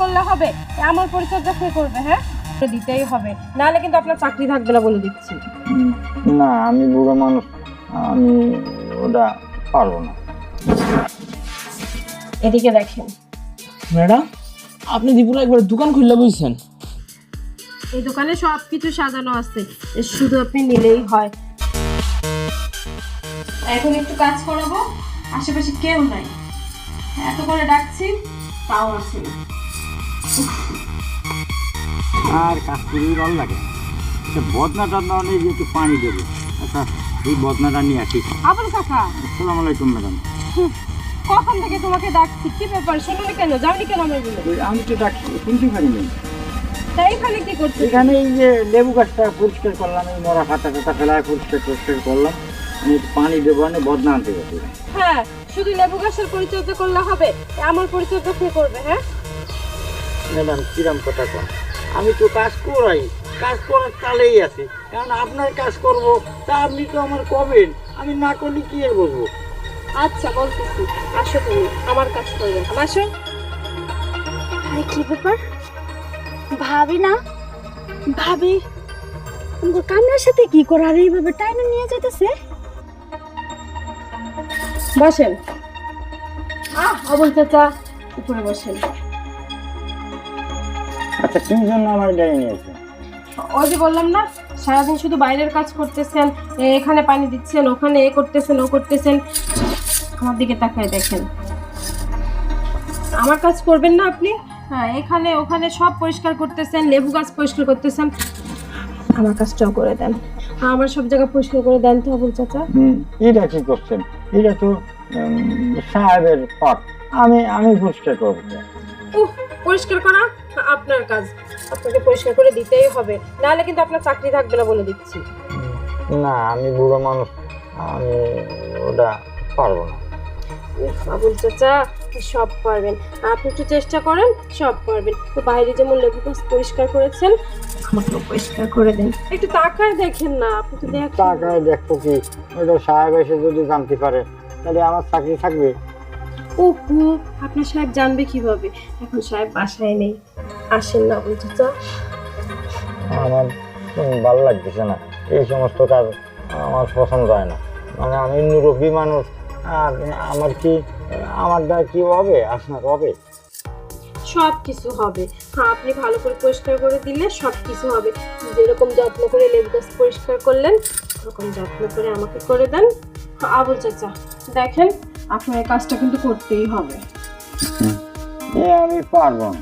করলে হবে আমার পরিচর্যা কে করবে হ্যাঁ? দিতেই হবে। নাহলে কিন্তু আপনার চাকরি থাকবে না বলে দিচ্ছি। না আমি বুড়ো মানুষ আমি ওটা পারব না। এদিকে দেখেন। ম্যাডাম আপনি দীপুর একবার দোকান খুললে বুঝছেন? এই দোকানে সব কিছু সাজানো আছে শুধু আপনি নিলেই হয়। এখন একটু কাজ করাবো আশেপাশে কেউ নাই। এত করে ডাকছি তাও আসে না। আর কাজ করেই ভালো লাগে। আচ্ছা বদনা টদনা যে একটু পানি দেবো। আচ্ছা এই বদনাটা নিয়ে আসি। আবুল কাকা? আসসালামু আলাইকুম ম্যাডাম। কখন থেকে তোমাকে ডাকছি? কি ব্যাপার? শোনোনি কেন? যাওনি কেন আমার বলে? আমি তো ডাক শুনতে পারিনি তাই এখানে কি করছ? এখানে এই যে লেবু গাছটা পরিষ্কার করলাম এই মরা হাতা টাতা ফেলায় পরিষ্কার পরিষ্কার করলাম। আমি পানি দেবো বদনা আনতে গেছি হ্যাঁ শুধু লেবু গাছের পরিচর্যা করলে হবে? আমার পরিচর্যা কে করবে হ্যাঁ? ম্যাডাম কিরাম কথা কন? আমি তো কাজ করাই কাজ করার তালেই আছি। কারণ আপনার কাজ করব তা আপনি তো আমার কবেন আমি না করলে কি আর বলব? আচ্ছা বলতেছি। আসো তুমি আমার কাজ করবে আসো। আরে কি ব্যাপার? ভাবি না? ভাবি? তোমার কামরার সাথে কি করে? আর এইভাবে টাইনে নিয়ে যেতেছে বসেন। আহ অবল চাচা উপরে বসেন। আচ্ছা কি জন্য আমার গাড়ি নিয়েছে। ওই যে বললাম না সারাদিন শুধু বাইরের কাজ করতেছেন এখানে পানি দিচ্ছেন ওখানে এ করতেছেন ও করতেছেন। আমার দিকে তাকায় দেখেন। আমার কাজ করবেন না আপনি? হ্যাঁ এখানে ওখানে সব পরিষ্কার করতেছেন লেবু গাছ পরিষ্কার করতেছেন। আমার কাজটাও করে দেন। আমার সব জায়গা পরিষ্কার করে দেন তো অবল চাচা। এটা কি করছেন? এটা তো সাহেবের পথ আমি আমি পরিষ্কার করব। উহ, পরিষ্কার করা আপনার কাজ। আপনাকে পরিষ্কার করে দিতেই হবে। নাহলে কিন্তু আপনার চাকরি থাকবে না বলে দিচ্ছি। না আমি বুড়ো মানুষ। আমি ওটা পারব না। আবুল চাচা সব পারবেন। আপনি একটু চেষ্টা করেন সব পারবেন। তো বাইরে যেমন লেবু গাছ পরিষ্কার করেছেন আমাকেও পরিষ্কার করে দেন। একটু তাকায় দেখেন না আপনি তো দেখেন টাকায় দেখব কি? ওটা সাহেব এসে যদি জানতে পারে তাহলে আমার চাকরি থাকবে। ও আপনার সাহেব জানবে কীভাবে। এখন সাহেব বাসায় নেই। আসেন না আবুল চাচা আমার ভালো লাগতেছে না। এই সমস্ত কাজ আমার পছন্দ হয় না। মানে আমি মুরব্বী মানুষ। আর আমার কি আমার দ্বারা কি হবে আপনার হবে? সব কিছু হবে। হ্যাঁ আপনি ভালো করে পরিষ্কার করে দিলে সব কিছু হবে। যেরকম যত্ন করে লেবু গাছ পরিষ্কার করলেন ওরকম যত্ন করে আমাকে করে দেন। হ্যাঁ, আবুল চাচা দেখেন আপনার কাজটা কিন্তু করতেই হবে। এ আমি পারব না।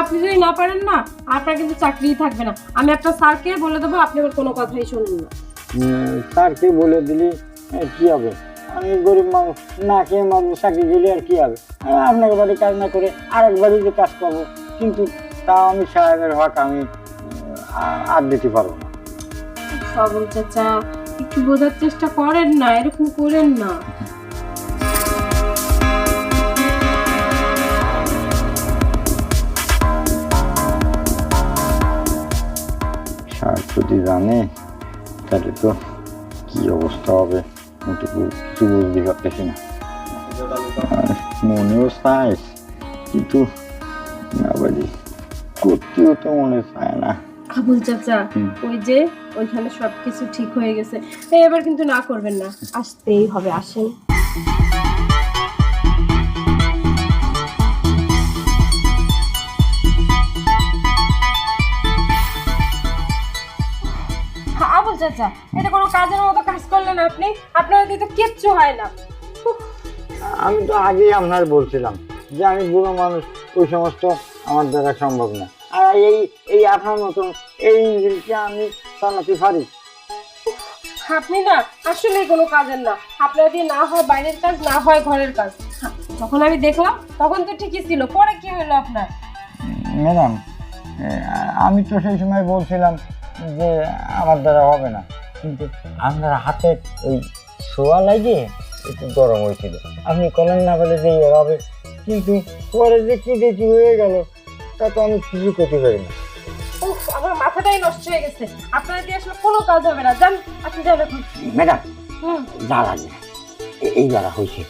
আপনি যদি না পারেন না আপনার কিন্তু চাকরিই থাকবে না। আমি আপনার স্যারকে বলে দেবো আপনি আমার কোনো কথাই শুনুন না। স্যারকে বলে দিলি এ, কি হবে? আমি গরিব মানুষ না খেয়ে মারবো চাকরি দিলে আর কি হবে? আমি আপনার বাড়ি কাজ না করে আরেক বাড়িতে কাজ করব কিন্তু তাও আমি সাহেবের হক আমি উম, আর দিতে পারব না। আবুল চাচা একটু বোঝার চেষ্টা করেন না, এরকম করেন না। যদি জানে, তাহলে তো কি অবস্থা হবে? আমি তো বু- কিছু বুঝতে পারতেছি না। মনেও চাই কিন্তু না বাড়ি করতেও তো মনে চায় না। আবুল চাচা ওই যে ওইখানে সবকিছু ঠিক হয়ে গেছে। এই এবার কিন্তু না করবেন না। আসতেই হবে আসেন। হ্যাঁ, আবুল চাচা এটা কোনো কাজের মতো কাজ করলেন আপনি? আপনার দিয়ে তো কিচ্ছু হয় না। আমি তো আগেই আপনার বলছিলাম যে আমি বুড়ো মানুষ ওই সমস্ত আমার দ্বারা সম্ভব না। আর এই এই আপনার মতন এই ইঞ্জিনকে আমি চালাতে পারি। আপনি না আসলে কোনো কাজের না। আপনার দিয়ে না হয় বাইরের কাজ না হয় ঘরের কাজ। হ্যাঁ, যখন আমি দেখলাম তখন তো ঠিকই ছিল। পরে কি হলো আপনার? ম্যাডাম আমি তো সেই সময় বলছিলাম যে আমার দ্বারা হবে না। কিন্তু আপনার হাতে ওই শোয়া লাগে একটু গরম হয়েছিল। আপনি কলেন না বলে যে ইয়ে হবে কিন্তু পরে যে কি দেখি হয়ে গেল। তা তো আমি কিছু করতে পারি না। নষ্ট হয়ে গেছে। আপনার দিয়ে আসলে কোনো কাজ হবে না। যান আপনি যান এখন। ম্যাডাম হুম। যা। এই হয়েছে।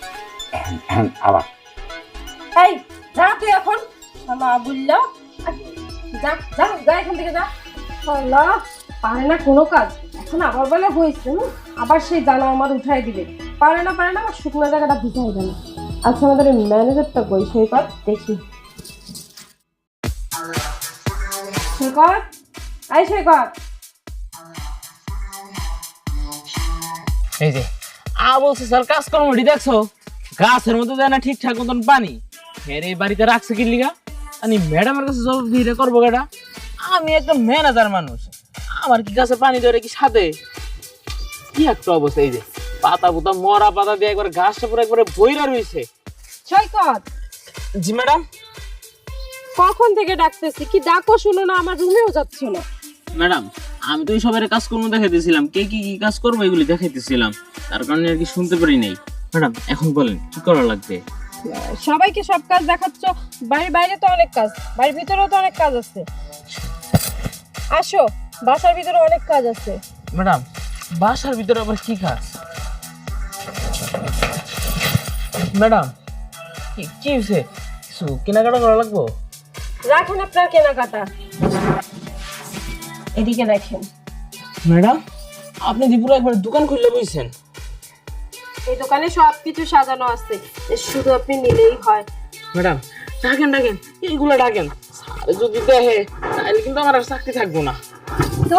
আবার। এই যা তুই এখন। না যা যা যা এখান থেকে যা। পারে না কোনো কাজ। এখন আবার বলে হয়েছে আবার সেই দানা আমার উঠাই দিবে। পারে না পারে না আমার শুকনো জায়গাটা ভিজাই দেবে আচ্ছা আমাদের ম্যানেজারটা কই সৈকত দেখি। সৈকত আই সৈকত এই যে আ বলছে স্যার কাজ কর্মটি দেখছ? গাছের মধ্যে দেয় না ঠিকঠাক মতন পানি। এর এই বাড়িতে রাখছে কি লিগা? আমি ম্যাডামের কাছে জব দিয়ে করব কেটা আমি একটা ম্যানেজার মানুষ। আমার কি গাছে পানি দেওয়ার কি সাথে কি একটা অবস্থা এই যে পাতা পুতা মরা পাতা দিয়ে একবার ঘাসটা পুরো একবারে বইরা রয়েছে সৈকত জি ম্যাডাম? কখন থেকে ডাকতেছি? কি ডাকো শুনো না আমার রুমেও যাচ্ছ না। ম্যাডাম আমি তো এই সবের কাজকর্ম দেখাইতেছিলাম। কে কি কি কাজ করব এগুলি দেখাইতেছিলাম? তার কারণে আর কি শুনতে পারি নাই। ম্যাডাম এখন বলেন কি করা লাগবে? সবাইকে সব কাজ দেখাচ্ছ বাড়ির বাইরে তো অনেক কাজ বাড়ির ভিতরেও তো অনেক কাজ আছে। আসো বাসার ভিতরে অনেক কাজ আছে। ম্যাডাম বাসার ভিতরে আবার কি কাজ? ম্যাডাম কি কি হয়েছে কিছু কেনাকাটা করা লাগবো? রাখেন আপনার কেনাকাটা। এদিকে দেখেন। ম্যাডাম? আপনি দীপুর একবার দোকান খুললে বইছেন এই দোকানে সব কিছু সাজানো আছে। শুধু আপনি নিলেই হয়। ম্যাডাম ডাকেন ডাকেন। এইগুলো ডাকেন। স্যার যদি দেখে তাহলে কিন্তু আমার আর চাকরি থাকব না। তো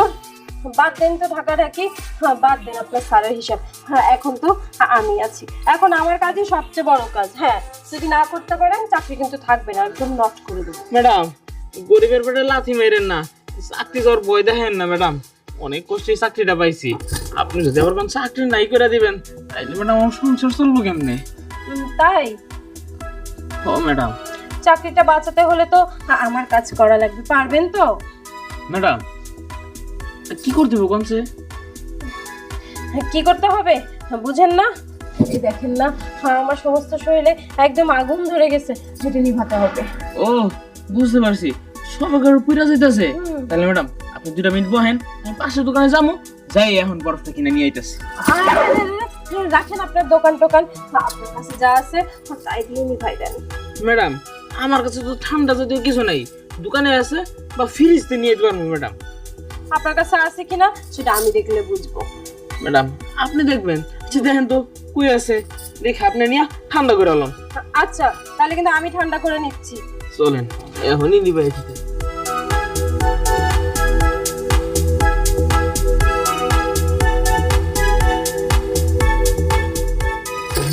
বাদ দেন তো ঢাকা ঢাকি হ্যাঁ বাদ দেন আপনার স্যারের হিসাব। হ্যাঁ এখন তো আমি আছি। এখন আমার কাজই সবচেয়ে বড় কাজ। হ্যাঁ যদি না করতে পারেন চাকরি কিন্তু থাকবে না। একদম নষ্ট করে দেবো। ম্যাডাম গরিবের পেটে লাথি মেরেন না। চাকরি করার ভয় দেখেন না ম্যাডাম। অনেক কষ্টে চাকরিটা পাইছি। আপনি যদি আবার কোন চাকরি নাই করে দিবেন তাইলে ম্যাডাম আমার সংসার চলবো কেমনে? তাই? ও ম্যাডাম। চাকরিটা বাঁচাতে হলে তো আমার কাজ করা লাগবে পারবেন তো? ম্যাডাম কি করতে হবে হ্যাঁ, কি করতে হবে? বুঝেন না? এই দেখেন না হ্যাঁ, আমার সমস্ত শরীরে একদম আগুন ধরে গেছে যেটা নিভাতে হবে। ও বুঝতে পারছি। সবাইকার পুরা হুম। তাহলে ম্যাডাম আপনি দুটা মিনিট বহেন আমি পাশের দোকানে যাব যাই এখন বরফটা কিনে নিয়ে আইতাছি। রাখেন আপনার দোকান টোকান আপনার কাছে যা আছে তাই দিয়ে নিভাই দেন। ম্যাডাম আমার কাছে তো ঠান্ডা জাতীয় কিছু নাই। দোকানে আছে বা ফ্রিজতে নিয়ে যেতে পারব ম্যাডাম। আপনার কাছে আছে কিনা সেটা আমি দেখলে বুঝব। ম্যাডাম আপনি দেখবেন। আচ্ছা দেখেন তো কই আছে? দেখে আপনি নিয়ে ঠান্ডা করে আলাম। আচ্ছা তাহলে কিন্তু আমি ঠান্ডা করে নিচ্ছি। চলেন এখনই নিবে এটিতে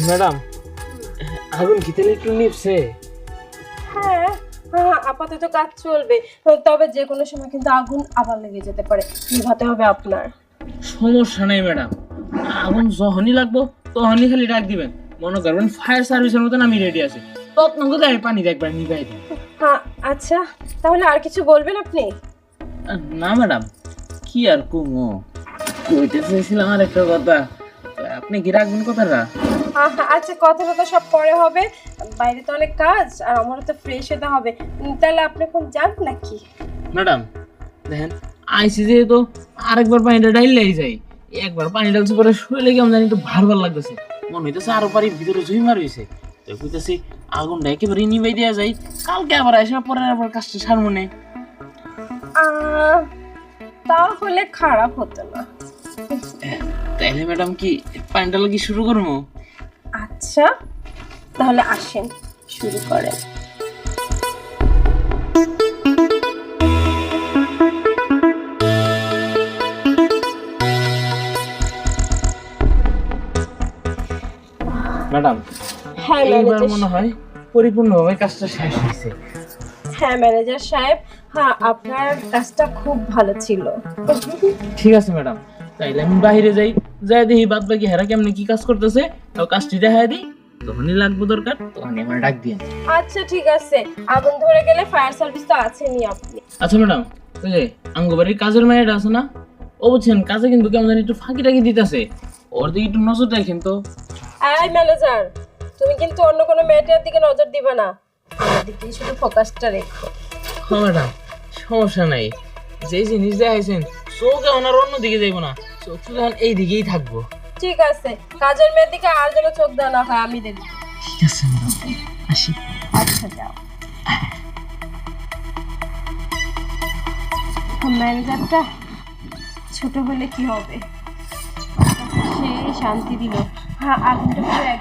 ম্যাডাম আগুন কি তাহলে একটু নিপছে হ্যাঁ হ্যাঁ আপাতত কাজ চলবে। তবে যে কোনো সময় কিন্তু আগুন আবার লেগে যেতে পারে। নিভাতে হবে আপনার। সমস্যা নেই ম্যাডাম। আগুন যখনই লাগবো তখনই খালি ডাক দিবেন। মনে করবেন ফায়ার সার্ভিসের মতন আমি রেডি আছি। তখন করে আমি পানি একবার নিভাই দিই হ্যাঁ আচ্ছা। তাহলে আর কিছু বলবেন আপনি? না ম্যাডাম। কি আর কুমো কইতে চেয়েছিলাম আর একটা কথা। আপনি কি রাখবেন কথাটা? আচ্ছা কথাটা তো সব পরে হবে। বাইরে তো অনেক কাজ আর আমারও তো ফ্রেশ হতে হবে। তাহলে আপনি এখন যান নাকি? ম্যাডাম দেখেন আইসি যেহেতু আরেকবার পানিটা ডাইলেই যাই একবার পানি ডালছে পরে শরীরে কেমন জানি একটু ভার ভার লাগতেছে। মনে হইতেছে আরও পারি ভিতরে জুই মার হয়েছে তো কইতেছি আগুনটা একেবারে নিভাই দেওয়া যায়। কালকে আবার এসে পরে আবার কাজটা সারমো নে। আহ, তাহলে খারাপ হতো না। তাইলে ম্যাডাম কি পানিটা লাগি শুরু করব? আচ্ছা তাহলে আসেন শুরু করেন। ম্যাডাম হ্যাঁ এইবার ম্যানেজার মনে হয় পরিপূর্ণভাবে কাজটা শেষ হয়েছে। হ্যাঁ ম্যানেজার সাহেব হ্যাঁ আপনার কাজটা খুব ভালো ছিল। ঠিক আছে ম্যাডাম। তাইলে আমি বাইরে যাই। যাই দেখি বাদ বাকি হেরা কেমনে কি কাজ করতেছে তাও কাজটি দেখা দিই। যখনই লাগবে দরকার তখনই আমার ডাক দিয়ে। আচ্ছা ঠিক আছে। আগুন ধরে গেলে ফায়ার সার্ভিস তো আছেনই আপনি। আচ্ছা ম্যাডাম ওই যে আঙ্গবাড়ির কাজের মেয়েটা আছে না? ও বুঝছেন কাজে কিন্তু কেমন জানি একটু ফাঁকি টাকি দিতেছে। ওর দিকে একটু নজর রাখেন তো। এই ম্যানেজার তুমি কিন্তু অন্য কোনো মেয়েটার দিকে নজর দিবে না। আমার দিকেই শুধু ফোকাসটা রেখো। হ্যাঁ ম্যাডাম সমস্যা নাই। যেই জিনিস দেখাইছেন চোখ এখন আর অন্যদিকে যাইব না। চোখ শুধু এখন এই দিকেই থাকব। ঠিক আছে কাজের মেয়ের দিকে আর যেন চোখ দেওয়া না হয় আমি দেখি ঠিক আছে আসি। আচ্ছা যাও। ম্যানেজারটা ছোট হলে কি হবে? সে শান্তি দিল। হ্যাঁ আগুনটা পুরো